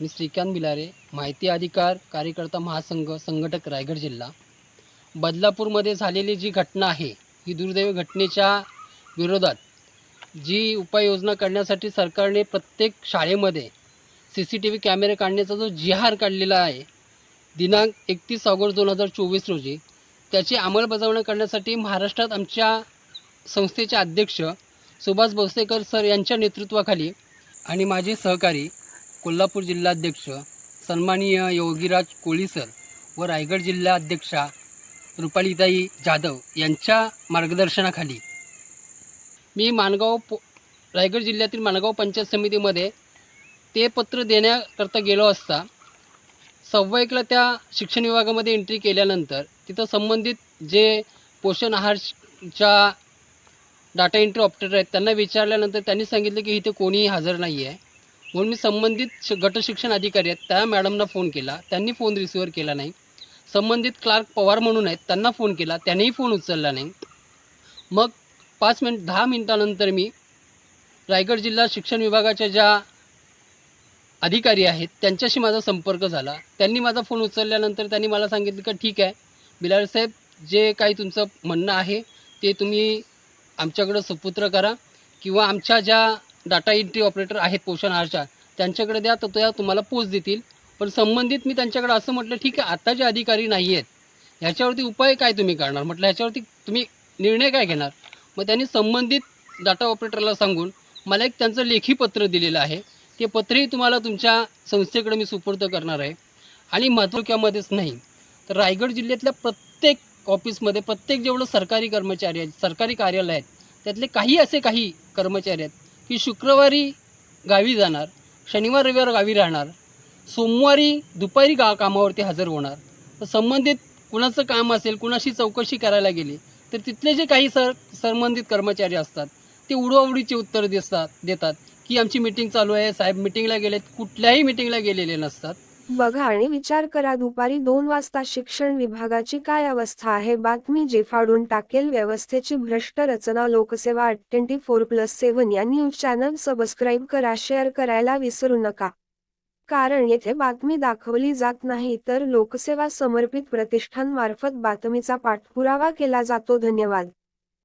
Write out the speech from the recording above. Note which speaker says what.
Speaker 1: मी श्रीकांत बिलारे माहिती अधिकार कार्यकर्ता महासंघ संघटक रायगड जिल्हा. बदलापूरमध्ये झालेली जी घटना आहे ही दुर्दैवी घटनेच्या विरोधात जी उपाययोजना करण्यासाठी सरकारने प्रत्येक शाळेमध्ये सी सी टी व्ही कॅमेरे काढण्याचा जो जिहार काढलेला आहे दिनांक एकतीस ऑगस्ट दोन हजार चोवीस रोजी त्याची अंमलबजावणी करण्यासाठी महाराष्ट्रात आमच्या संस्थेचे अध्यक्ष सुभाष भोसेकर सर यांच्या नेतृत्वाखाली आणि माझे सहकारी कोल्हापूर जिल्हाध्यक्ष सन्माननीय योगीराज कोळी सर व रायगड जिल्हा अध्यक्षा रुपालीताई जाधव यांच्या मार्गदर्शनाखाली. मी माणगाव पो रायगड जिल्ह्यातील माणगाव पंचायत समितीमध्ये ते पत्र देण्याकरता गेलो असता सव्वा एकला त्या शिक्षण विभागामध्ये एंट्री केल्यानंतर तिथं संबंधित जे पोषण आहारच्या डाटा एंट्री ऑपरेटर आहेत त्यांना विचारल्यानंतर त्यांनी सांगितलं की इथे कोणीही हजर नाही आहे म्हणून मी संबंधित श गट शिक्षण अधिकारी आहेत त्या मॅडमना फोन केला. त्यांनी फोन रिसिव्हर केला नाही. संबंधित क्लार्क पवार म्हणून आहेत त्यांना फोन केला. त्यांनीही फोन उचलला नाही. मग पाच मिनिट दहा मिनिटानंतर मी रायगड जिल्हा शिक्षण विभागाच्या ज्या अधिकारी आहेत त्यांच्याशी माझा संपर्क झाला. त्यांनी माझा फोन उचलल्यानंतर त्यांनी मला सांगितलं का ठीक आहे बिलार साहेब जे काही तुमचं म्हणणं आहे ते तुम्ही आमच्याकडं सुपुत्र करा किंवा आमच्या ज्या डाटा एंट्री ऑपरेटर आहेत पोषण आहारच्या. त्यांच्याकडे द्या तर त्या तुम्हाला पोच देतील. पण संबंधित मी त्यांच्याकडे असं म्हटलं ठीक आहे आता जे अधिकारी नाही आहेत ह्याच्यावरती उपाय काय तुम्ही करणार? म्हटलं ह्याच्यावरती तुम्ही निर्णय काय घेणार? मग त्यांनी संबंधित डाटा ऑपरेटरला सांगून मला एक त्यांचं लेखी पत्र दिलेलं आहे. ते पत्रही तुम्हाला तुमच्या संस्थेकडे मी सुपूर्द करणार आहे. आणि महत्त्वामध्येच नाही तर रायगड जिल्ह्यातल्या प्रत्येक ऑफिसमध्ये प्रत्येक जेवढं सरकारी कर्मचारी आहेत सरकारी कार्यालय आहेत त्यातले काही असे काही कर्मचारी आहेत की शुक्रवारी गावी जाणार शनिवार रविवार गावी राहणार सोमवारी दुपारी गा कामावरती हजर होणार. तर संबंधित कुणाचं काम असेल कुणाशी चौकशी करायला गेली तर तिथले जे काही सर संबंधित कर्मचारी असतात ते उडवाउडीचे उत्तर देतात देतात की आमची मिटिंग चालू आहे साहेब मिटिंगला गेलेत कुठल्याही मिटिंगला गेलेले नसतात.
Speaker 2: बघा आणि विचार करा दुपारी दोन वाजता शिक्षण विभागाची काय अवस्था आहे? बातमी जे फाडून टाकेल व्यवस्थेची भ्रष्ट रचना Lokseva twenty four plus seven या न्यूज चॅनल सबस्क्राईब करा शेअर करायला विसरू नका. कारण येथे बातमी दाखवली जात नाही तर लोकसेवा समर्पित प्रतिष्ठानमार्फत बातमीचा पाठपुरावा केला जातो. धन्यवाद.